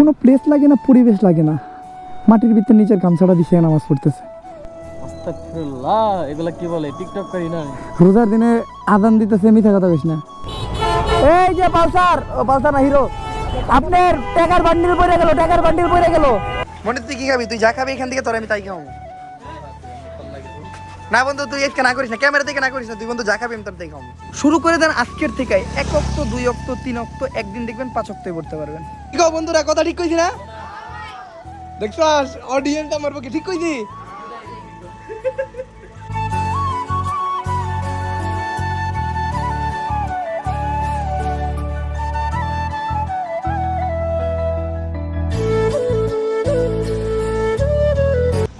কোনো প্লেস লাগে না পরিবেশ লাগে না। মাটির ভিতরে নিচের গামছাটা দিছে নামাজ পড়তেছে। এগুলা কি বলে? টিকটক করি না রোজার দিনে আদান দিতেছে মিথ্যা কথা কইস না। এই যে পালসার ও পালসার না হিরো। আপনার টাকার বান্ডিল পড়ে গেল টাকার বান্ডিল পড়ে গেল। মনে তুই কি খাবি? তুই যা খাবি এখান থেকে তোর আমি তাই খাব না বন্ধু তুই এসকে না করিস না। ক্যামেরা থেকে না করিস না তুই বন্ধু যা খাবি আমি তোর তাই খাব শুরু করে দেন আজকের থেকে এক অক্ত দুই অক্ত তিন অক্ত একদিন দেখবেন পাঁচ অক্তই পড়তে পারবেন। ঠিক আছে বন্ধুরা, কথা ঠিক কইছি না? দেখছস অডিয়েন্স আমার পক্ষে ঠিক কইছি?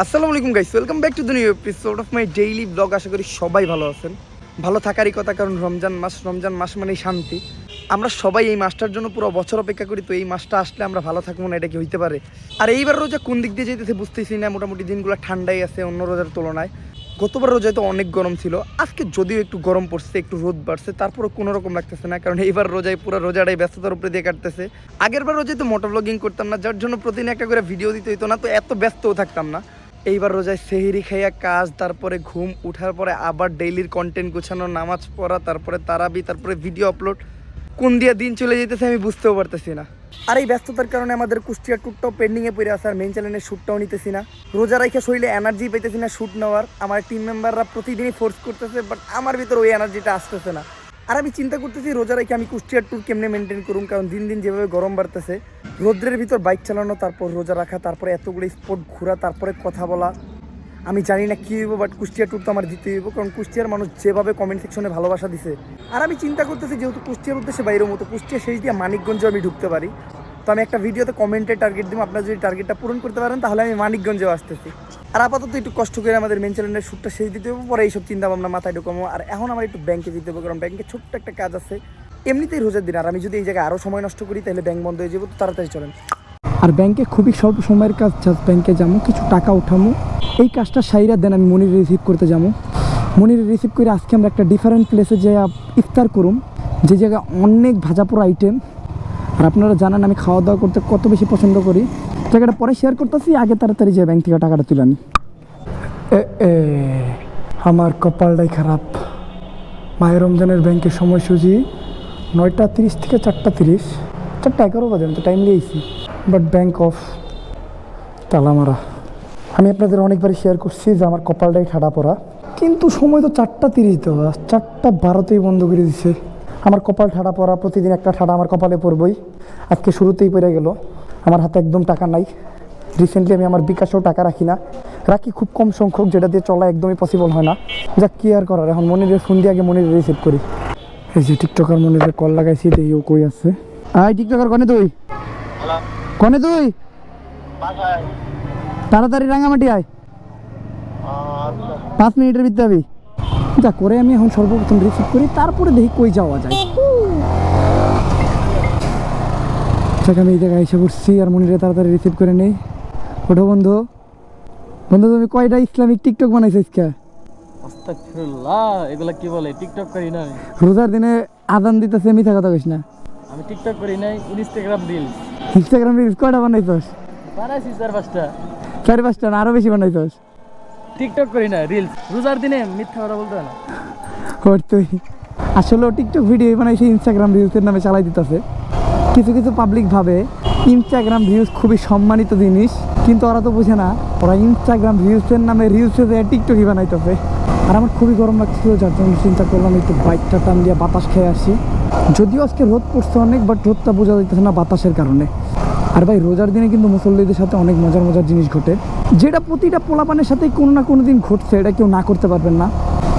আসসালামু আলাইকুম guys welcome back to the new episode of my daily vlog আশা করি সবাই ভালো আছেন। ভালো থাকারই কথা, কারণ রমজান মাস রমজান মাস মানেই শান্তি। আমরা সবাই এই মাসটার জন্য পুরো বছর অপেক্ষা করি, তো এই মাসটা আসলে আমরা ভালো থাকব না, এটা কি হইতে পারে? আর এইবার রোজা কোন দিক দিয়ে যেতেছে বুঝতেছি না, মোটামুটি দিনগুলো ঠান্ডাই আছে অন্য রোজার তুলনায়। গতবার রোজায় তো অনেক গরম ছিল, আজকে যদিও একটু গরম পড়ছে, একটু রোদ বাড়ছে তারপরে কোনো রকম লাগতেছে না, কারণ এইবার রোজায় পুরো রোজাটাই ব্যস্ততার উপরে দিয়ে কাটতেছে। আগের বার রোজায় তো মোটো ব্লগিং করতাম না, যার জন্য প্রতিদিন একটা করে ভিডিও দিতে হইতো না, তো এত ব্যস্তও থাকতাম না। এইবার রোজায় সেহেরি খাইয়া কাজ, তারপরে ঘুম, উঠার পরে আবার ডেইলির কন্টেন্ট গোছানো, নামাজ পড়া, তারপরে তারাবি, তারপরে ভিডিও আপলোড কোন দিয়া দিন চলে যেতেছে আমি বুঝতেও পারতেছি না। আর এই ব্যস্ততার কারণে আমাদের কুষ্টিয়া টুকটাও পেন্ডিংয়ে পড়ে আছে আর মেন চ্যানেলের শ্যুটটাও নিতেছি না। রোজা রাইখা শরীরে এনার্জি পাইতেছি না শ্যুট নেওয়ার। আমার টিম মেম্বাররা প্রতিদিনই ফোর্স করতেছে বাট আমার ভিতর ওই এনার্জিটা আসতেছে না। আর আমি চিন্তা করতেছি রোজা রেখে আমি কুষ্টিয়ার ট্যুর কেমনে মেনটেন করুন কারণ দিন দিন যেভাবে গরম বাড়তেছে, রোদ্রের ভিতর বাইক চালানো, তারপর রোজা রাখা, তারপরে এতগুলো স্পট ঘোরা, তারপরে কথা বলা আমি জানি না কী হইব বাট কুষ্টিয়া ট্যুর তো আমার দিতে হইব, কারণ কুষ্টিয়ার মানুষ যেভাবে কমেন্ট সেকশনে ভালোবাসা দিছে। আর আমি চিন্তা করতেছি, যেহেতু কুষ্টিয়ার উদ্দেশ্যে বাইরের মতো কুষ্টিয়া শেষ দিয়ে মানিকগঞ্জে আমি ঢুকতে পারি। তো আমি একটা ভিডিওতে কমেন্টে টার্গেট দিব, আপনারা যদি টার্গেটটা পূরণ করতে পারেন, তাহলে আমি মানিকগঞ্জেও আসতেছি। আর আপাতত একটু কষ্ট করে আমাদের মেন চ্যানেলের শ্যুটটা শেষ দিতে হবে পরে এইসব চিন্তা ভাবনা মাথায় ঢুকাবো। আর এখন আমার একটু ব্যাংকে দিতে হবে, কারণ ব্যাংকে ছোট্ট একটা কাজ আছে। এমনিতেই রোজার দিন, আর আমি যদি এই জায়গায় আরও সময় নষ্ট করি, তাহলে ব্যাংক বন্ধ হয়ে যাব, তো তাড়াতাড়ি চলেন। আর ব্যাংকে খুবই স্বল্প সময়ের কাজ জাস্ট ব্যাংকে যাব, কিছু টাকা উঠামো এই কাজটা সাইরা দেন, আমি মনির রিসিভ করতে যাব। মনির রিসিভ করে আজকে আমরা একটা ডিফারেন্ট প্লেসে যে ইফতার করুম। যে জায়গায় অনেক ভাজাপোড়া আইটেম আর আপনারা জানেন, আমি খাওয়া দাওয়া করতে কত বেশি পছন্দ করি। জায়গাটা পরে শেয়ার করতেছি, আগে তাড়াতাড়ি যে ব্যাংক থেকে টাকাটা তুলে এ আমার কপালটাই খারাপ। মায়ের রমজানের ব্যাংকের সময়সূচি নয়টা তিরিশ থেকে চারটা তিরিশ। চারটা এগারো বাজে, আমি তো টাইম লিয়েছি বাট ব্যাংক অফ তালামারা আমি আপনাদের অনেকবারই শেয়ার করছি যে আমার কপালটাই ঠাডা পড়া। কিন্তু সময় তো চারটা তিরিশ দেওয়া, চারটা বারোতেই বন্ধ করে দিছে। আমার কপাল ঠাডা পড়া, প্রতিদিন একটা ঠাডা আমার কপালে পড়বই। আজকে শুরুতেই পড়ে গেল। আমার হাতে একদম টাকা নাই। রিসেন্টলি আমি আমার বিকাশেও টাকা রাখি না। রাখি খুব কম সংখ্যক, যেটা দিয়ে চলা একদমই পসিবল হয় না। যা কি আর করার? এখন মনিরের ফোন দিয়ে আগে মনিরে রিসিভ করি। এই যে টিকটকার মনিরের কল লাগাইছি দেখি ও কই আছে। আয় টিকটকার কনে তুই? কনে তুই? তাড়াতাড়ি রাঙামাটি আয়। পাঁচ মিনিটের ভিতরে যাবি যা করে আমি এখন সর্বপ্রথম রিসিভ করি তারপরে দেখি কই যাওয়া যায়। যাক আমি এই জায়গায় এসে পড়ছি আর মনিরে তাড়াতাড়ি রিসিভ করে নেই। ওঠো বন্ধু। বন্ধু তুমি কয়টা ইসলামিক টিকটক বানাইছো আজকে? এগুলা কি বলে? টিকটক করি না রোজার দিনে আদান দিতেছে মিথ্যা কথা কইস না। আমি টিকটক করি নাই ইনস্টাগ্রাম রিলস। ইনস্টাগ্রাম রিলস কয়টা বানাইছস? বানাইছি চার পাঁচটা। চার পাঁচটা না আরও বেশি বানাইছস? টিকটক করি না রিলস রোজার দিনে মিথ্যা কথা বলতে হয় না। ওর তুই। আসলে টিকটক ভিডিও বানাইছে ইনস্টাগ্রাম রিলসের নামে চালাই দিতেছে। কিছু কিছু পাবলিক ভাবে ইনস্টাগ্রাম রিলস খুবই সম্মানিত জিনিস, কিন্তু ওরা তো বুঝে না, ওরা ইনস্টাগ্রাম রিলসের নামে রিলসে যে টিকটকই বানাইতেছে। আর আমার খুবই গরম লাগছিল, যার জন্য চিন্তা করলাম একটু বাইকটা টান দিয়ে বাতাস খেয়ে আসি। যদিও আজকে রোদ পড়ছে অনেক বাট রোদটা বোঝা যাইতেছে না বাতাসের কারণে। আর ভাই, রোজার দিনে কিন্তু মুসল্লিদের সাথে অনেক মজার মজার জিনিস ঘটে। যেটা প্রতিটা পোলাপানের সাথে কোনো না কোনো দিন ঘটছে, এটা কেউ না করতে পারবেন না।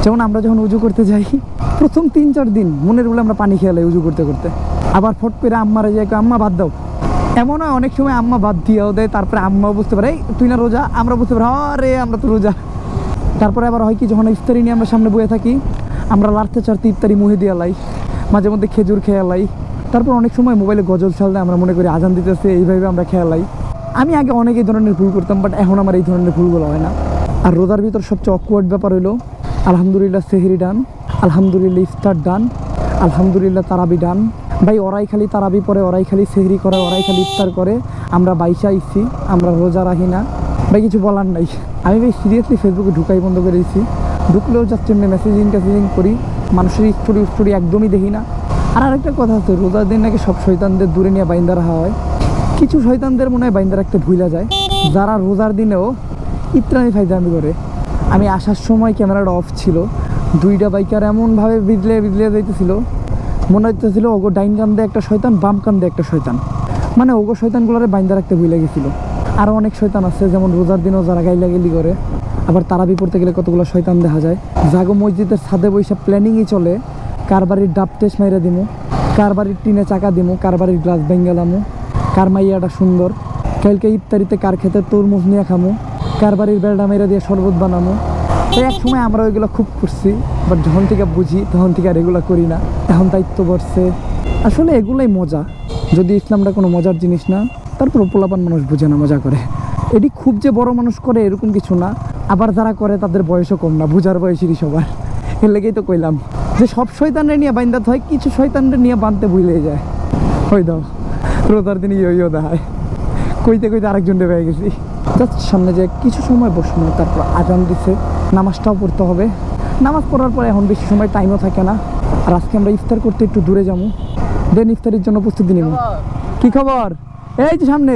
যেমন আমরা যখন উজু করতে যাই, প্রথম তিন চার দিন মনের বলে আমরা পানি খেয়ালাই উজু করতে করতে। আবার ফট করে আম্মারা যাই আম্মা, বাদ দাও। এমন হয় অনেক সময় আম্মা বাদ দিয়েও দেয়, তারপরে আম্মাও বুঝতে পারে তুই না রোজা? আমরা বুঝতে পারি, আরে, আমরা তো রোজা। তারপরে আবার হয় কি, যখন ইফতারি নিয়ে আমরা সামনে বয়ে থাকি, আমরা লাড়তে চাড়তে ইফতারি মুহে দিয়ে লাই, মাঝে মধ্যে খেজুর খেয়ে লাই। তারপর অনেক সময় মোবাইলে গজল দেয় আমরা মনে করি আজান দিতেছে, এইভাবে আমরা খেয়ে লাই। আমি আগে অনেক এই ধরনের ভুল করতাম বাট এখন আমার এই ধরনের ভুলগুলো হয় না। আর রোজার ভিতর সবচেয়ে অকওয়ার্ড ব্যাপার হলো আলহামদুলিল্লাহ সেহরি ডান আলহামদুলিল্লাহ ইফতার ডান আলহামদুলিল্লাহ তারাবি ডান ভাই ওরাই খালি তারাবি পরে ওরাই খালি সেহরি করে ওরাই খালি ইফতার করে। আমরা বাইশে আইছি, আমরা রোজা রাখি না। ভাই, কিছু বলার নাই। আমি ভাই সিরিয়াসলি ফেসবুকে ঢুকাই বন্ধ করে দিয়েছি ঢুকলেও জাস্ট এমনি মেসেজিং টেসেজিং করি। মানুষের স্টোরি স্টোরি একদমই দেখি না। আর আরেকটা কথা আছে, রোজার দিন নাকি সব শৈতানদের দূরে নিয়ে বাইন্দা রাখা হয়। কিছু শৈতানদের মনে হয় বাইন্দা রাখতে ভুলা যায়। যারা রোজার দিনেও ইত্রানি ফাইদামি করে। আমি আসার সময় ক্যামেরাটা অফ ছিল। দুইটা বাইকার এমনভাবে বিদলে বিদলে যাইতেছিল। মনে হইতেছিল, ওগো ডাইন কান্দে একটা শয়তান, বাম কান্দে একটা শয়তান। মানে ওগো শয়তানগুলোরে বাইন্দা রাখতে ভুলে গেছিল। আরও অনেক শয়তান আছে, যেমন রোজার দিনও যারা গাইলা গেলি করে, আবার তারাবি পড়তে গেলে কতগুলো শয়তান দেখা যায়। জাগো মসজিদের ছাদে বৈশা প্ল্যানিংই চলে কার বাড়ির ডাব টেস্ট মাইরা দিমু কার বাড়ির টিনে চাকা দিমু কার বাড়ির গ্লাস বেঙ্গালামু কার মাইয়াটা সুন্দর, কালকে ইফতারিতে কার খেতে তরমুজ নিয়ে খামু কার বাড়ির বেলডা মেরা দিয়ে শরবত বানামু তো এক সময় আমরা ওইগুলো খুব করছি বাট যখন থেকে বুঝি তখন থেকে আর এগুলো করি না। এখন দায়িত্ব বসছে আসলে এগুলোই মজা। যদি ইসলামটা কোনো মজার জিনিস না তারপর পোলাপান মানুষ বুঝে না, মজা করে। এটি খুব যে বড় মানুষ করে এরকম কিছু না, আবার যারা করে তাদের বয়সও কম না, বুঝার বয়সেরই সবার। এর লেগেই তো কইলাম। যে সব শয়তানরে নিয়ে বাইন্দাতে হয়, কিছু শয়তানরে নিয়ে বাঁধতে ভুলে যায়। হই দাও রোদার দিনে ইয়ো ইয়ো দেখায়। কইতে কইতে আরেকজন পেয়ে গেছি। জাস্ট সামনে যে কিছু সময় বসবো তারপর আজান দিছে। নামাজটাও পড়তে হবে। নামাজ পড়ার পরে এখন বেশি সময় টাইমও থাকে না। আর আজকে আমরা ইফতার করতে একটু দূরে যাব। দেন ইফতারের জন্য প্রস্তুতি নিব। কি খবর? এই যে সামনে।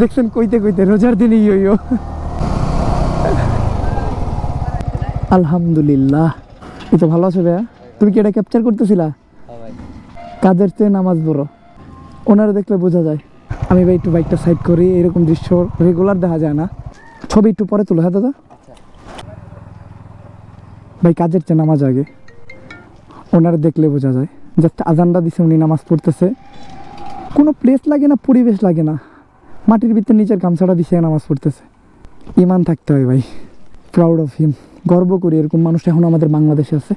দেখছেন কইতে কইতে রোজার দিনে ইয়ো ইয়ো আলহামদুলিল্লাহ। এই তো ভালো আছো ভাইয়া? তুমি কি এটা ক্যাপচার করতেছিলা? কাদের ভাই। চেয়ে নামাজ বড় ওনারা দেখলে বোঝা যায়। আমি ভাই একটু বাইকটা সাইড করি এরকম দৃশ্য রেগুলার দেখা যায় না। ছবি একটু পরে তুলো হ্যাঁ দাদা? ভাই, কাজের চেয়ে নামাজ আগে। ওনারা দেখলে বোঝা যায়। জাস্ট আজানটা দিছে, উনি নামাজ পড়তেছে। কোনো প্লেস লাগে না, পরিবেশ লাগে না। মাটির ভিতরে নিজের গামছাটা বিছিয়ে নামাজ পড়তেছে। ইমান থাকতে হয় ভাই। প্রাউড অফ হিম গর্ব করি, এরকম মানুষ এখন আমাদের বাংলাদেশে আছে।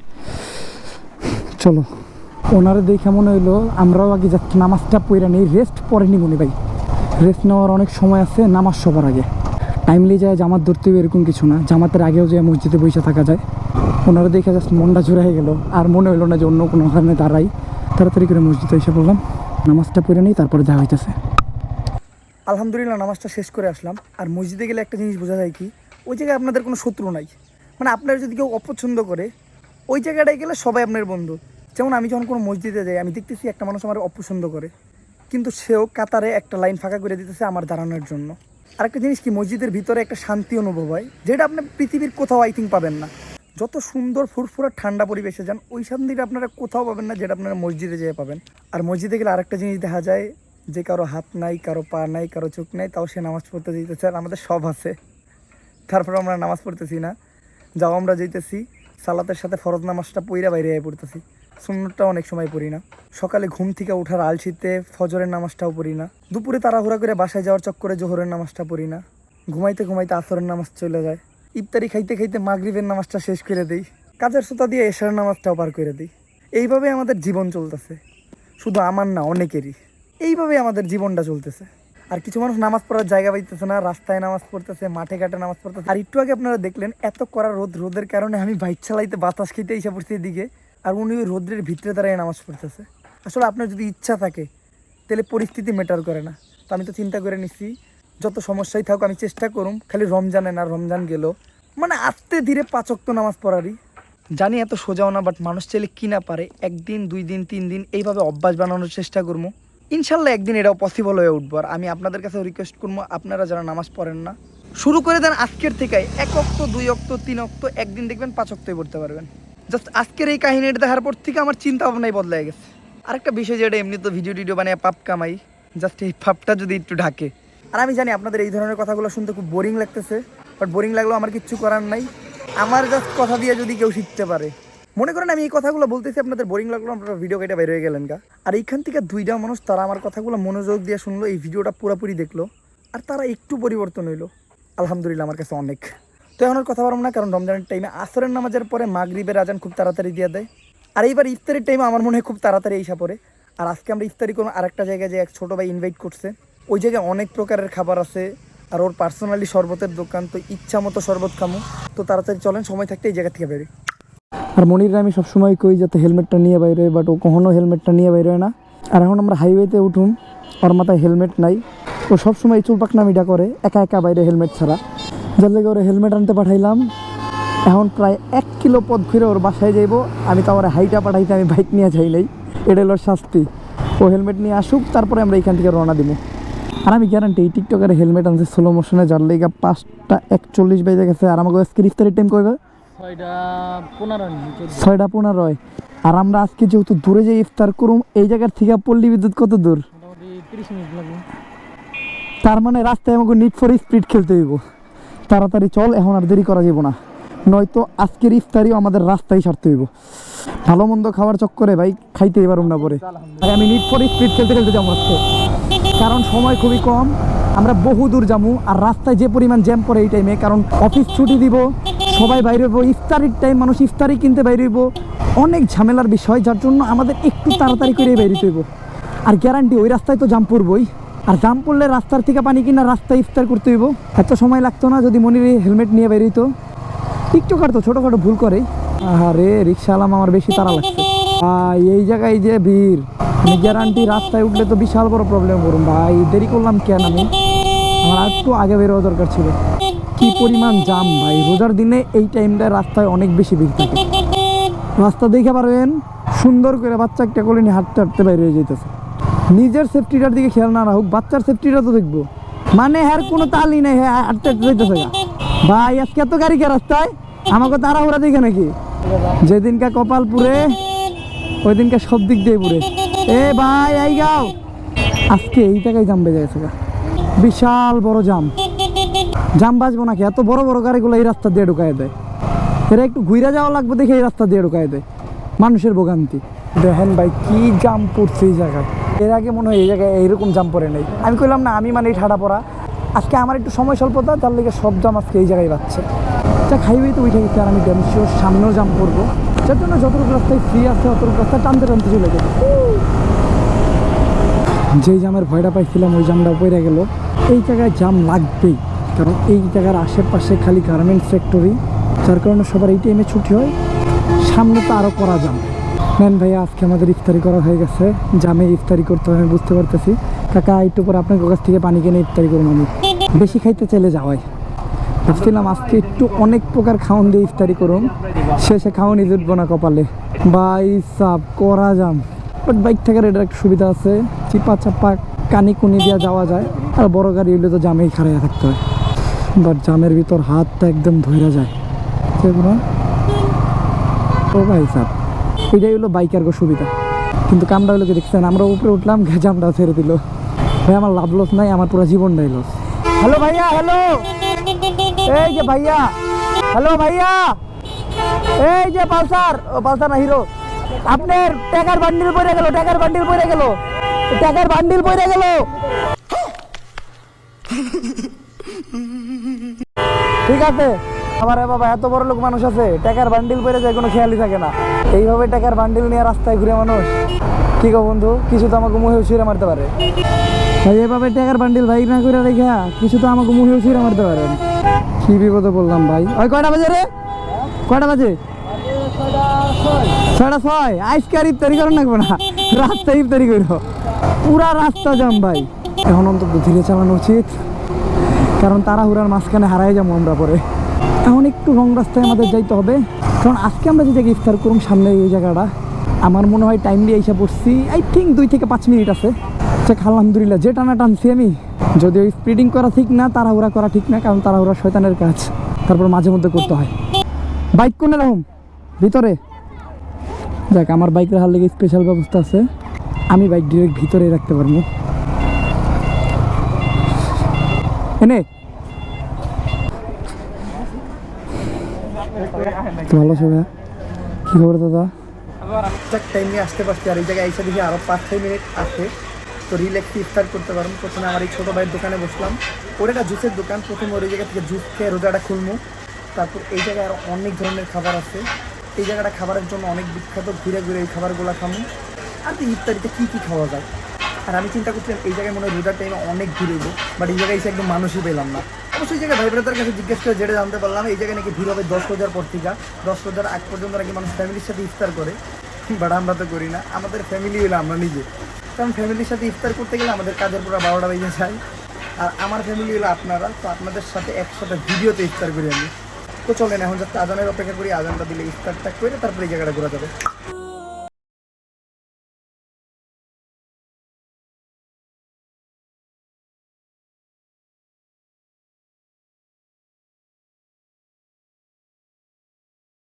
চলো। ওনারা দেখে মনে হইল, আমরাও আগে যাচ্ছি নামাজটা পড়ে নেই রেস্ট পরে নিবনি ভাই। রেস্ট নেওয়ার অনেক সময় আছে, নামাজ সবার আগে। টাইমলি যায়, জামাত ধরতে হবে, এরকম কিছু না। জামাতের আগেও যে মসজিদে বসে থাকা যায়। ওনারা দেখে জাস্ট মনটা জোড়া হয়ে গেল। আর মনে হইল না যে অন্য কোনো কারণে দাঁড়াই। তাড়াতাড়ি করে মসজিদে এসে বললাম নামাজটা পড়ে নেই, তারপরে যা হইতেছে। আলহামদুলিল্লাহ, নামাজটা শেষ করে আসলাম। আর মসজিদে গেলে একটা জিনিস বোঝা যায় কি, ওই জায়গায় আপনাদের কোনো শত্রু নাই। মানে আপনার যদি কেউ অপছন্দ করে, ওই জায়গাটায় গেলে সবাই আপনার বন্ধু। যেমন আমি যখন কোনো মসজিদে যাই, আমি দেখতেছি একটা মানুষ আমার অপছন্দ করে। কিন্তু সেও কাতারে একটা লাইন ফাঁকা করে দিতেছে আমার দাঁড়ানোর জন্য। আরেকটা জিনিস কি, মসজিদের ভিতরে একটা শান্তি অনুভব হয়, যেটা আপনি পৃথিবীর কোথাও আই থিঙ্ক পাবেন না। যত সুন্দর ফুরফুরা ঠান্ডা পরিবেশে যান ওই শান্তিটা আপনারা কোথাও পাবেন না যেটা আপনারা মসজিদে যেয়ে পাবেন। আর মসজিদে গেলে আরেকটা জিনিস দেখা যায়, যে কারও হাত নাই, কারও পা নাই, কারও চোখ নাই, তাও সে নামাজ পড়তে দিতেছে আর আমাদের সব আছে। তারপর আমরা নামাজ পড়তেছি না। যাও আমরা যাইতেছি, সালাতের সাথে ফরজ নামাজটা পইরা বাইরে পড়তেছি। সুন্নতটা অনেক সময় পড়ি না। সকালে ঘুম থেকে ওঠার আলসিতে ফজরের নামাজটাও পড়ি না। দুপুরে তাড়াহুড়া করে বাসায় যাওয়ার চক্করে জোহরের নামাজটা পড়ি না। ঘুমাইতে ঘুমাইতে আসরের নামাজ চলে যায়। ইফতারি খাইতে খাইতে মাগরিবের নামাজটা শেষ করে দেই। কাজের সুতা দিয়ে এশার নামাজটাও পার করে দিই। এইভাবে আমাদের জীবন চলতেছে। শুধু আমার না, অনেকেরই। এইভাবে আমাদের জীবনটা চলতেছে। আর কিছু মানুষ নামাজ পড়ার জায়গা পাইতেছে না, রাস্তায় নামাজ পড়তেছে, মাঠে ঘাটে নামাজ পড়তেছে। আর একটু আগে আপনারা দেখলেন, এত কড়া রোদ, রোদের কারণে আমি বাইক চালাইতে বাতাস খেতে এসে পড়ছি এদিকে। আর উনি ওই রোদ্রের ভিতরে দাঁড়িয়ে নামাজ পড়তেছে। আসলে আপনার যদি ইচ্ছা থাকে, তাহলে পরিস্থিতি মেটার করে না। তো আমি তো চিন্তা করে নিচ্ছি যত সমস্যাই থাকুক, আমি চেষ্টা করুম, খালি রমজানে না, রমজান গেল মানে আস্তে ধীরে পাচক তো নামাজ পড়ারই। জানি এত সোজাও না বাট মানুষ চাইলে কি না পারে, একদিন, দুই দিন, তিন দিন, এইভাবে অভ্যাস বানানোর চেষ্টা করব ইনশাল্লাহ একদিন এটাও পসিবল হয়ে উঠবো। আর আমি আপনাদের কাছে রিকোয়েস্ট করব আপনারা যারা নামাজ পড়েন না, শুরু করে দেন আজকের থেকে এক অক্ত দুই অক্ত তিন অক্ত একদিন দেখবেন পাঁচ অক্তই পড়তে পারবেন। জাস্ট আজকের এই কাহিনীটা দেখার পর থেকে আমার চিন্তা ভাবনাই বদলে গেছে। আরেকটা বিষয় যেটা এমনি তো ভিডিও টিডিও বানিয়ে পাপ কামাই জাস্ট এই পাপটা যদি একটু ঢাকে। আর আমি জানি আপনাদের এই ধরনের কথাগুলো শুনতে খুব বোরিং লাগতেছে বাট বোরিং লাগলেও আমার কিচ্ছু করার নাই। আমার জাস্ট কথা দিয়ে যদি কেউ শিখতে পারে। মনে করেন আমি এই কথাগুলো বলতেছি, আপনাদের বোরিং লাগল আপনারা ভিডিও কেটে বের হয়ে গেলেন গা। আর এইখান থেকে দুইটা মানুষ, তারা আমার কথাগুলো মনোযোগ দিয়ে শুনলো, এই ভিডিওটা পুরোপুরি দেখল, আর তারা একটু পরিবর্তন হইল। আলহামদুলিল্লাহ আমার কাছে অনেক। তো এখন আর কথা পারব না, কারণ রমজানের টাইমে আসরের নামাজের পরে মাগরিবের আজান খুব তাড়াতাড়ি দিয়ে দেয়। আর এইবার ইফতারির টাইমে আমার মনে হয় খুব তাড়াতাড়ি এইসা পড়ে আর আজকে আমরা ইফতারি কোনো আরেকটা জায়গায় যে এক ছোটো ভাই ইনভাইট করছে। ওই জায়গায় অনেক প্রকারের খাবার আছে, আর ওর পার্সোনালি শরবতের দোকান তো ইচ্ছা মতো শরবত খামো। তো তাড়াতাড়ি চলেন, সময় থাকতে এই জায়গা থেকে বেরোই। আর মনির আমি সবসময় কই যাতে হেলমেটটা নিয়ে বাইরে বাট ও কখনো হেলমেটটা নিয়ে বাইরে না। আর এখন আমরা হাইওয়েতে উঠুম ওর মাথায় হেলমেট নাই। ও সবসময় চুল পাকনামিটা করে, একা একা বাইরে হেলমেট ছাড়া। যার লেগে ওরে হেলমেট আনতে পাঠাইলাম। এখন প্রায় এক কিলো পথ ঘুরে ওর বাসায় যাইবো। আমি তো আমার হাইটা পাঠাইতে আমি বাইক নিয়ে যাই নাই। এটা হলো শাস্তি। ও হেলমেট নিয়ে আসুক, তারপরে আমরা এখান থেকে রওনা দিব। আর আমি গ্যারান্টি এই টিকটকের হেলমেট আনছে স্লো মোশনে যার লেগে পাঁচটা একচল্লিশ বেজে গেছে। আর আমাকে আজকে ইফতারির টাইম কইবে ছয়টা পনেরো পনেরোয়। আর আমরা আজকে যেহেতু দূরে যে ইফতার করুম এই জায়গার থেকে পল্লী বিদ্যুৎ কত দূর? তার মানে রাস্তায় আমাকে নিট ফর স্পিড খেলতে হইব। তাড়াতাড়ি চল এখন আর দেরি করা যাব না। নয়তো আজকের ইফতারিও আমাদের রাস্তায় সারতে হইব। ভালো মন্দ খাওয়ার চক্করে ভাই খাইতেই পারুম না পরে। ভাই, আমি নিট ফর স্পিড খেলতে খেলতে যাব আজকে। কারণ সময় খুবই কম, আমরা বহু দূর যাব, আর রাস্তায় যে পরিমাণ জ্যাম পড়ে এই টাইমে কারণ অফিস ছুটি দিব, সবাই বাইরে হইব, ইফতারির টাইম মানুষ ইফতারি কিনতে বাইরে হইব। অনেক ঝামেলার বিষয়, যার জন্য আমাদের একটু তাড়াতাড়ি করে বাইরে হইব। আর গ্যারান্টি ওই রাস্তায় তো জাম পড়বই। আর জাম পড়লে রাস্তার থেকে পানি কিনা রাস্তায় ইফতার করতে হইব। এত সময় লাগতো না যদি মনির হেলমেট নিয়ে বেরিয়েতো টিকটকার তো ছোটোখাটো ভুল করে। আরে রিক্সাওয়ালাম আমার বেশি তারা লাগছে। এই জায়গায় যে ভিড়, আমি গ্যারান্টি রাস্তায় উঠলে তো বিশাল বড় প্রবলেম করুন ভাই, দেরি করলাম কেন আমি? আমার একটু আগে বেরোয়া দরকার ছিল। কি পরিমাণ জাম ভাই? রোজার দিনে এই টাইমটায় রাস্তায় অনেক বেশি ভিড় থাকে। রাস্তা দেখে পারবেন সুন্দর করে বাচ্চা একটা কোলে নিয়ে হাঁটতে হাঁটতে বাইরে হয়ে যেতেছে নিজের সেফটিটার দিকে খেয়াল না রাখুক, বাচ্চার সেফটিটা তো দেখব। মানে হ্যার কোনো তালই নেই হ্যাঁ হাঁটতে হাঁটতে যেতেছে ভাই, আজকে এত গাড়ি কে রাস্তায়? আমাকে তাড়াহুড়া দেখে নাকি? যেদিনকে কপাল পুরে ওই দিনকে সব দিক দিয়ে পুরে এ ভাই, এই গাও। আজকে এই জায়গায় জাম বেজে গেছে বিশাল বড় জাম। জাম বাজবো নাকি? এত বড় বড় গাড়িগুলো এই রাস্তা দিয়ে ঢুকায় দেয়। এরা একটু ঘুরে যাওয়া লাগবে দেখে এই রাস্তা দিয়ে ঢুকায় দেয়। মানুষের ভোগান্তি। দেখেন ভাই, কি জাম পড়ছে এই জায়গায়। এর আগে মনে হয় এই জায়গায় এইরকম জাম পড়ে নেই। আমি কইলাম না, আমি মানে এই ঠাডা পড়া। আজকে আমার একটু সময় স্বল্পতা, তার লেগে সব জাম আজকে এই জায়গায় পাচ্ছে যা হাইওয়ে তো উঠে গেছে আর আমি ড্যাম শিওর সামনেও জাম করব। যার জন্য যতটুকু রাস্তায় ফ্রি আছে অতটুকু রাস্তায় টানতে টানতে চলে যাবে যেই জামের ভয়টা পাইছিলাম, ওই জামটা পড়ে গেল। এই জায়গায় জাম লাগবেই, কারণ এই জায়গার আশেপাশে খালি গার্মেন্টস ফ্যাক্টরি যার কারণে সবার এই টাইমে ছুটি হয়। সামনে তো আরও করা জাম নেন ভাইয়া, আজকে আমাদের ইফতারি করা হয়ে গেছে। জামে ইফতারি করতে হয় আমি বুঝতে পারতেছি। কাকা, একটু পরে আপনার কাছ থেকে পানি কিনে ইফতারি করুন আমি। বেশি খাইতে চাইলে যাওয়াই ভাবছিলাম আজকে একটু অনেক প্রকার খাওন দিয়ে ইফতারি করুন শেষে খাওয়ানি জুটবো না কপালে। বাই সাপ করা জাম। বাট বাইক থাকার এটা একটা সুবিধা আছে। চিপা চাপা, কানি কুনি দিয়ে যাওয়া যায়। আর বড় গাড়ি হইলে তো জামেই খাড়াইয়া থাকতে হয়। বাট জামের ভিতর হাতটা একদম ধইরা যায়। ও ভাই সাপ এটাই হলো বাইকার গো সুবিধা। কিন্তু কামটা হলো কি দেখছেন? আমরা উপরে উঠলাম জামটা ছেড়ে দিল। ভাই, আমার লাভ লস নাই, আমার পুরো জীবনটাই লস হ্যালো ভাইয়া, হ্যালো! এই যে ভাইয়া। হ্যালো ভাইয়া। এই যে পালসার। ও, পালসার না, হিরো। আপনার টাকার বান্ডিল পড়ে গেল টাকার বান্ডিল পড়ে গেল। টাকার বান্ডিল পড়ে গেল। ঠিক আছে। আমার বাবা, এত বড় লোক মানুষ আছে টাকার বান্ডিল পরে যায়, কোনো খেয়ালই থাকে না। এইভাবে টাকার বান্ডিল নিয়ে রাস্তায় ঘুরে মানুষ। কি গো বন্ধু, কিছু তো আমাকে মুহে ছুঁড়ে মারতে পারে। ভাই, এভাবে টাকার বান্ডিল ভাই না করে রেখা, কিছু তো আমাকে মুহে ছুঁড়ে মারতে পারেন। কি বিপদে বললাম ভাই? ওই কয়টা বাজে রে? কয়টা বাজে? ছয়টা ছয়। ইফতারি করেন না। রাস্তায় ইফতারি করো। পুরা রাস্তা ভাই। এখন অন্তত ধীরে চালানো উচিত। কারণ তাড়াহুড়ার মাঝখানে হারাই যাব আমরা পরে। এখন একটু রং রাস্তায় আমাদের যাইতে হবে। কারণ আজকে আমরা যে জায়গায় ইফতার করুম সামনে এই জায়গাটা, আমার মনে হয় টাইম দিয়ে এসে পড়ছি আই থিঙ্ক দুই থেকে পাঁচ মিনিট আছে। যাক আলহামদুলিল্লাহ। যে টানা টানছি আমি যদি ওই স্পিডিং করা ঠিক না, তাড়াহুড়া করা ঠিক না, কারণ তাড়াহুড়া শয়তানের কাজ। তারপর মাঝে মধ্যে করতে হয়। বাইক কোন রকম ভিতরে? যাক, আমার বাইক রাখার লেগে স্পেশাল ব্যবস্থা আছে। আমি বাইক ডিরেক্ট ভিতরে রাখতে পারব। এনে। ভালো সবাই কি খবর দাদা? টাইম আসতে পারছি, আর এই জায়গায় এসে দেখি আরও পাঁচ ছয় মিনিট আছে। তো রিল্যাক্স ইফতার করতে পারব। প্রথমে আমার এই ছোটো ভাইয়ের দোকানে বসলাম। ওর একটা জুসের দোকান। প্রথমে ওর এই জায়গা থেকে জুস খেয়ে রোজাটা খুলবো। তারপর এই জায়গায় আরও অনেক ধরনের খাবার আছে। এই জায়গাটা খাবারের জন্য অনেক বিখ্যাত। ঘুরে ঘুরে এই খাবারগুলো খামো আর তো ইফতারিতে কী কী খাওয়া যায়? আর আমি চিন্তা করছিলাম, এই জায়গায় মনে হয় রোজার টাইমে অনেক হইব। বাট এই জায়গায় এসে একদম মানুষই পেলাম না। অবশ্যই এই জায়গায় ভাই কাছে জিজ্ঞেস করে যেটা জানতে পারলাম, এই জায়গায় নাকি ভিড় হবে দশ রোজার পর থেকে। দশ রোজার আগ পর্যন্ত নাকি মানুষ ফ্যামিলির সাথে ইফতার করে। বাট আমরা তো করি না। আমাদের ফ্যামিলি হলে আমরা নিজে। কারণ ফ্যামিলির সাথে ইফতার করতে গেলে আমাদের কাজের পুরো বারোটা বেজে যায়। আর আমার ফ্যামিলি হলো আপনারা, তো আপনাদের সাথে একসাথে ভিডিওতে ইফতার করি আমি। তো চলেন, এখন যাতে আজানের অপেক্ষা করি, আজানটা দিলে ইফতারটা করে তারপরে এই জায়গাটা ঘোরা যাবে।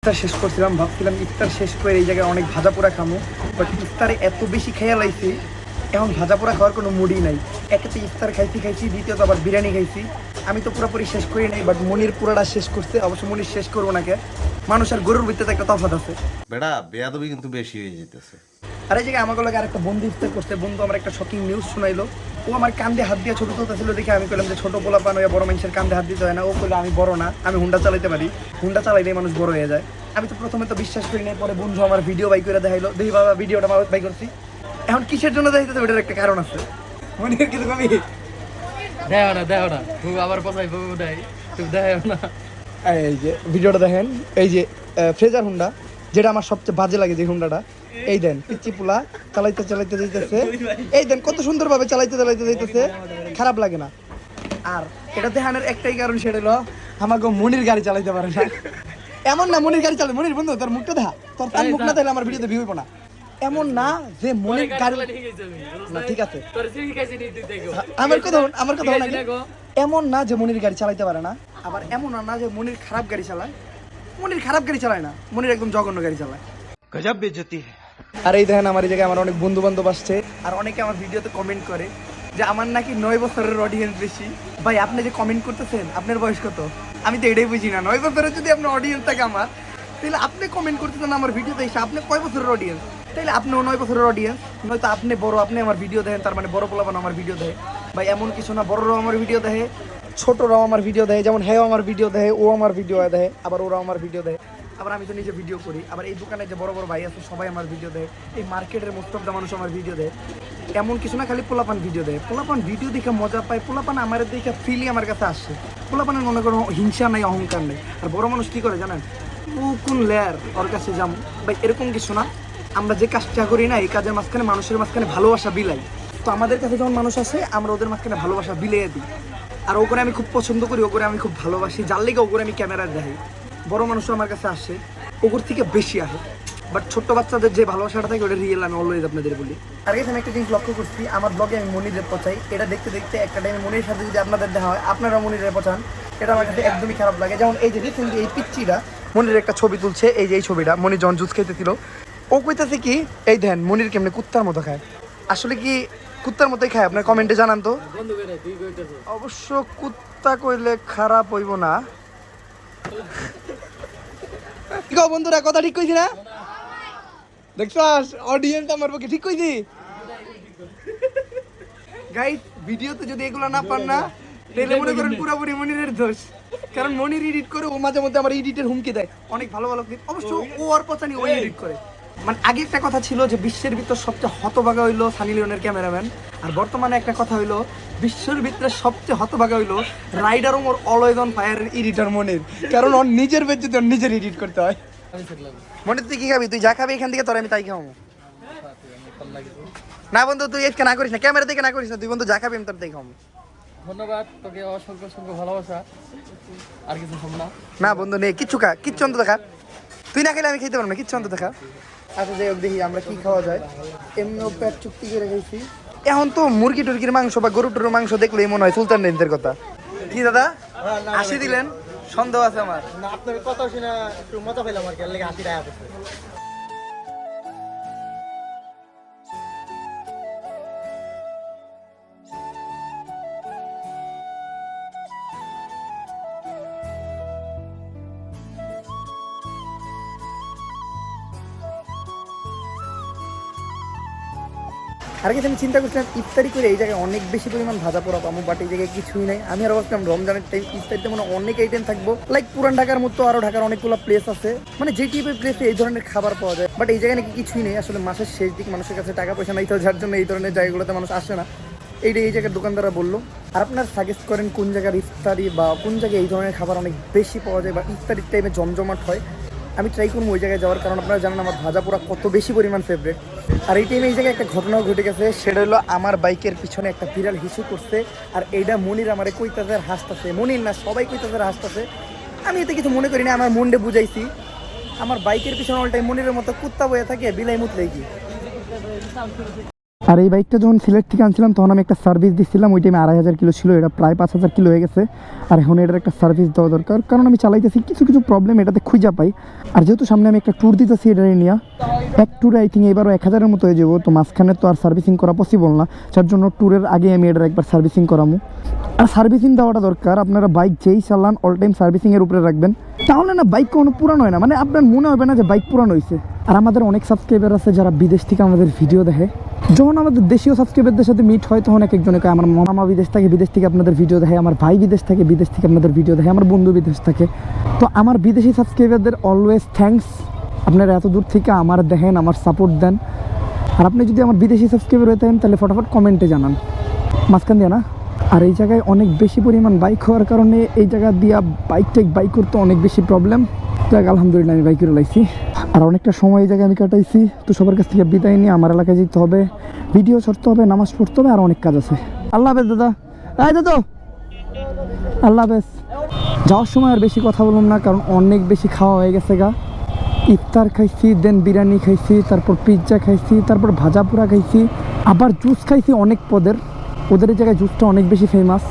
ইফতার শেষ করছিলাম, ভাবছিলাম ইফতার শেষ করে এই জায়গায় অনেক ভাজা পোড়া খামো বাট ইফতারে এত বেশি খেয়াল আইছি এখন ভাজা পোড়া খাওয়ার কোনো মুডই নাই। একেতে ইফতার খাইছি খাইছি দ্বিতীয়ত আবার বিরিয়ানি খাইছি। আমি তো পুরোপুরি শেষ করি নাই বাট মনির পুরাটা শেষ করছে। অবশ্য মনির শেষ করব নাকি মানুষ আর গরুর ভিতরে একটা তফাৎ আছে। বেটা বেয়াদবি কিন্তু বেশি হয়ে যেতেছে। আর এই জায়গায় আমাকে লাগে আরেকটা বন্ধু ইফতার করছে। বন্ধু আমার একটা শকিং নিউজ শোনাইলো। ও আমার কান্দে হাত দিয়ে ছোট তুলতেছিল দেখে আমি কইলাম যে ছোট পোলা পান বড় মানুষের কান্দে হাত দিতে হয় না। ও কইলো আমি বড় না আমি হুন্ডা চালাইতে পারি। হুন্ডা চালাইলে মানুষ বড় হয়ে যায়। আমি তো প্রথমে তো বিশ্বাস করি নাই পরে বন্ধু আমার ভিডিও বাই করে দেখাইলো। দেখি বাবা ভিডিওটা বাই করছি। এখন কিসের জন্য দেখাইতে ওটার একটা কারণ আছে। মনে হয় কিছু কমি দেও না দেও না। তুমি আবার পচাই বউ দেয় তুমি দেও না। এই যে ভিডিওটা দেখেন। এই যে ফ্রেজার হুন্ডা যেটা আমার সবচেয়ে বাজে লাগে যে হুন্ডাটা এই দেন পিচ্চি পোলা চালাইতে চালাইতে যাইতেছে। এই দেন কত সুন্দরভাবে চালাইতে চালাইতে যাইতেছে। খারাপ লাগে না। আর এটা দেখানোর একটাই কারণ সেটা হলো আমাকে মনির গাড়ি চালাইতে পারে না। এমন না মনির গাড়ি চালায়। মনির বন্ধু তোর মুখটা দেখা তোর তার মুখ না তাহলে আমার ভিডিওতে ভিউ না। এমন না যে মনির গাড়ি না ঠিক আছে। আমার কথা আমার কথা হন এমন না যে মনির গাড়ি চালাইতে পারে না আবার এমন না যে মনির খারাপ গাড়ি চালায়। মনির খারাপ গাড়ি চালায় না মনির একদম জঘন্য গাড়ি চালায়। গজব বেজতি আর এই দেখেন আমার এই জায়গায় আমার অনেক বন্ধু বান্ধব আসছে আর অনেকে আমার ভিডিওতে কমেন্ট করে যে আমার নাকি নয় বছরের অডিয়েন্স বেশি। ভাই আপনি যে কমেন্ট করতেছেন আপনার বয়স কত? আমি তো এটাই বুঝি না নয় বছরের যদি আপনার অডিয়েন্স থাকে আমার তাহলে আপনি কমেন্ট করতেছেন আমার ভিডিওতে এসে আপনি কয় বছরের অডিয়েন্স তাহলে আপনিও নয় বছরের অডিয়েন্স নয়তো আপনি বড়, আপনি আমার ভিডিও দেখেন, তার মানে বড় পোলাপান আমার ভিডিও দেখে। ভাই, এমন কিছু না, বড়রাও আমার ভিডিও দেখে, ছোটরাও আমার ভিডিও দেয় যেমন হ্যাঁ আমার ভিডিও দেয় ও আমার ভিডিও দেয় আবার ওরাও আমার ভিডিও দেয় আবার আমি তো নিজে ভিডিও করি, আবার এই দোকানে যে বড় বড় ভাই আছে, সবাই আমার ভিডিও দেয় এই মার্কেটের মোস্ট অফ দ্য মানুষ আমার ভিডিও দেয় এমন কিছু না, খালি পোলাপান ভিডিও দেয় পোলাপান ভিডিও দেখে মজা পায়, পোলাপান আমার দেখে ফিলি আমার কাছে আসে। পোলাপানের মনে করো হিংসা নাই, অহংকার নেই। আর বড় মানুষ কি করে জানেন? ও কোন লেয়ার ওর কাছে যাম। ভাই, এরকম কিছু না। আমরা যে কাজটা করি না, এই কাজের মাঝখানে মানুষের মাঝখানে ভালোবাসা বিলাই তো আমাদের কাছে যখন মানুষ আসে, আমরা ওদের মাঝখানে ভালোবাসা বিলিয়ে দিই। আর ও করে আমি খুব পছন্দ করি ও করে আমি খুব ভালোবাসি। যার লেগে ও করে আমি ক্যামেরা দেখাই। বড় মানুষও আমার কাছে আসে, ওগুর থেকে বেশি আসে। বাট ছোট্ট বাচ্চাদের যে ভালোবাসাটা থাকে, ওটা রিয়েল আমি অলওয়েজ আপনাদের বলি। আর আমি একটা জিনিস লক্ষ্য করছি, আমার ব্লগে আমি মনিরের পচাই এটা দেখতে দেখতে একটা টাইমে মনির সাথে যদি আপনাদের দেখা হয় আপনারা মনিরের পচান এটা আমার কাছে একদমই খারাপ লাগে। যেমন এই যে রিসেন্টলি এই পিচ্চিটা মনির একটা ছবি তুলছে, এই যে এই ছবিটা, মনির যখন জুস খাইতেছিল ও কইতেছে কি এই দেন মনির কেমনে কুত্তার মতো খায়। আসলে কি কুত্তার মতোই খায়? আপনার কমেন্টে জানান তো। অবশ্য কুত্তা কইলে খারাপ হইব না। কি বন্ধুরা কথা ঠিক কইছি না? দেখছাস অডিয়েন্স আমার পক্ষে ঠিক কইছি? গাইস ভিডিওতে যদি এগুলো না পান না তাহলে মনে করেন পুরোপুরি মনিরের দোষ। কারণ মনির এডিট করে ও মাঝে মধ্যে আমার এডিটের হুমকি দেয়। অনেক ভালো ভালো ক্লিপ অবশ্য ও আর পছানি ওই এডিট করে। মানে আগে একটা কথা ছিল যে বিশ্বের ভিতর সবচেয়ে হতভাগা হইল সানি লিওনের ক্যামেরাম্যান। আর বর্তমানে একটা কথা হইল বিশ্বের ভিতরে সবচেয়ে হতভাগা হইল রাইডার ওমর অলওয়েজ অন ফায়ারের এডিটর মনির। কারণ ওর নিজের বেঁচে ওর নিজের এডিট করতে হয়। মনে তুই কি খাবি? তুই যা খাবি এখান থেকে তোর আমি তাই খাব না বন্ধু তুই আজকে না করিস না ক্যামেরা থেকে না করিস না তুই বন্ধু যা খাবি আমি তোর তাই খাব ধন্যবাদ তোকে অসংখ্য অসংখ্য ভালোবাসা। আর কিছু না। না বন্ধু নেই কিচ্ছু খা কিচ্ছু অন্ত দেখা তুই না খেলে আমি খেতে পারব না কিচ্ছু অন্তত দেখা আচ্ছা যাই হোক দেখি আমরা কি খাওয়া যায়। এমনিও পেট চুক্তি করে গেছি এখন তো মুরগি টুরগির মাংস বা গরু টুরুর মাংস দেখলেই মনে হয় সুলতান রেঞ্জের কথা। কি দাদা? আসি দিলেন? সন্দেহ আছে আমার। না আপনার কথা শুনে একটু মজা পেলাম আর কি এর আর কিছু আমি চিন্তা করছিলাম, ইফতারি করে এই জায়গায় অনেক বেশি পরিমাণ ভাজা পোড়া পাবো বাট এই জায়গায় কিছুই নাই। আমি আর ভাবছিলাম, রমজানের টাইম ইফতারিতে মানে অনেক আইটেম থাকব। লাইক পুরান ঢাকার মতো আরও ঢাকার অনেকগুলো প্লেস আছে। মানে যে টাইপের প্লেসে এই ধরনের খাবার পাওয়া যায়। বাট এই জায়গায় নাকি কিছুই নেই। আসলে মাসের শেষ দিক মানুষের কাছে টাকা পয়সা নাই, তো যার জন্য এই ধরনের জায়গাগুলোতে মানুষ আসে না। এইটা এই জায়গার দোকানদাররা বলল। আর আপনার সাজেস্ট করেন কোন জায়গার ইফতারি বা কোন জায়গায় এই ধরনের খাবার অনেক বেশি পাওয়া যায় বা ইফতারির টাইমে জমজমাট হয়। আমি ট্রাই করব ওই জায়গায় যাওয়ার, কারণ আপনারা জানেন আমার ভাজা পোড়া কত বেশি পরিমাণ ফেভারেট আর এই টাইমে এই জায়গায় একটা ঘটনাও ঘটে গেছে, সেটা হলো আমার বাইকের পিছনে একটা বিড়াল হিসু করছে, আর এইটা মনির আমারে কইতাছে আর হাসতাছে। মনির না, সবাই কইতাছে আর হাসতাছে। আমি এতে কিছু মনে করি না আমার মনডে বুঝাইছি। আমার বাইকের পিছনে অল টাইম মনিরের মতো কুত্তা বয়ে থাকে, বিলাই মুতলে কি? আর এই বাইকটা যখন সিলেট থেকে আনছিলাম, তখন আমি একটা সার্ভিস দিচ্ছিলাম ওই টাইমে আড়াই হাজার কিলো ছিল, এটা প্রায় পাঁচ হাজার কিলো হয়ে গেছে। আর এখন এটার একটা সার্ভিস দেওয়া দরকার, কারণ আমি চালাইতেছি, কিছু কিছু প্রবলেম এটাতে খুঁজা পাই। আর যেহেতু সামনে আমি একটা ট্যুর দিতেছি এটা নিয়ে, এক ট্যুরে আই থিঙ্ক এবারও এক হাজারের মতো হয়ে যাব, তো মাঝখানে তো আর সার্ভিসিং করা পসিবল না। যার জন্য ট্যুরের আগে আমি এটার একবার সার্ভিসিং করামু। আর সার্ভিসিং দেওয়াটা দরকার, আপনারা বাইক যেই চালান অল টাইম সার্ভিসিংয়ের উপরে রাখবেন। তাহলে না বাইক কোনো পুরানো হয় না মানে আপনার মনে হবে না যে বাইক পুরানো হয়েছে আর আমাদের অনেক সাবস্ক্রাইবার আছে যারা বিদেশ থেকে আমাদের ভিডিও দেখে। যখন আমাদের দেশীয় সাবস্ক্রাইবারদের সাথে মিট হয়, তখন এক একজনে কয়, আমার মামা বিদেশ থেকে বিদেশ থেকে আপনাদের ভিডিও দেখে, আমার ভাই বিদেশ থেকে বিদেশ থেকে আপনাদের ভিডিও দেখে, আমার বন্ধু বিদেশ থাকে। তো আমার বিদেশি সাবস্ক্রাইবারদের অলওয়েজ থ্যাঙ্কস আপনারা এত দূর থেকে আমার দেখেন, আমার সাপোর্ট দেন। আর আপনি যদি আমার বিদেশি সাবস্ক্রাইবার হয়ে থাকেন, তাহলে ফটাফট কমেন্টে জানান। মাঝখান দিয়ে না? আর এই জায়গায় অনেক বেশি পরিমাণ বাইক হওয়ার কারণে এই জায়গা দিয়া বাইক টেক বাইক করতে অনেক বেশি প্রবলেম যাক আলহামদুলিল্লাহ, আমি বাইক লাইছি। আর অনেকটা সময় এই জায়গায় আমি কাটাইছি। তো সবার কাছ থেকে বিদায় নিয়ে আমার এলাকায় যেতে হবে। ভিডিও ছাড়তে হবে, নামাজ পড়তে হবে, আর অনেক কাজ আছে। আল্লাহ হাফেজ, দাদা। এই দাদা! আল্লাহ হাফেজ। যাওয়ার সময় আর বেশি কথা বললাম না, কারণ অনেক বেশি খাওয়া হয়ে গেছে গা। ইফতার খাইছি, দেন বিরিয়ানি খাইছি, তারপর পিৎজা খাইছি, তারপর ভাজা পোড়া খাইছি, আবার জুস খাইছি অনেক পদের। ওদের জায়গায় জুসটা অনেক বেশি ফেমাস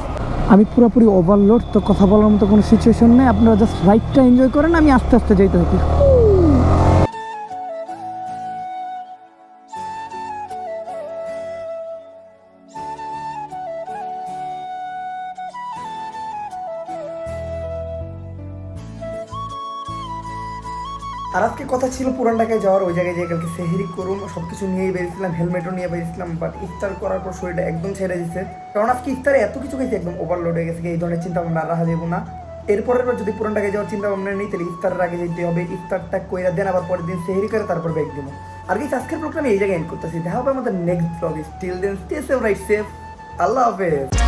আমি পুরোপুরি ওভারলোড তো কথা বলার মতো কোনো সিচুয়েশন নেই। আপনারা জাস্ট রাইডটা এনজয় করেন, আমি আস্তে আস্তে যেতে থাকি। আর আজকে কথা ছিল পুরান ঢাকায় যাওয়ার, ওই জায়গায় যে কালকে সেহেরি করুন সব কিছু নিয়েই বেরিয়েছিলাম, হেলমেটও নিয়ে বেরিয়েছিলাম বাট ইফতার করার পর শরীরটা একদম ছেড়ে দিচ্ছে কারণ আজকে ইফতারে এত কিছু খাইছি, একদম ওভারলোড হয়ে গেছে, এই ধরনের চিন্তা ভাবনা রাখা যাব না। এরপরের বার যদি পুরান ঢাকায় যাওয়ার চিন্তা ভাবনা নেই, তাহলে ইফতারের আগে যেতে হবে, ইফতারটা কইরা দেন, আবার পরের দিন সেহেরি করে তারপর ব্যাগ দেবো। আর কি আজকের প্রোগ্রামে এই জায়গায় এন্ড করতেছি, দেখা হবে আমাদের নেক্সট ব্লগে still then stay safe right safe আল্লাহ হাফেজ।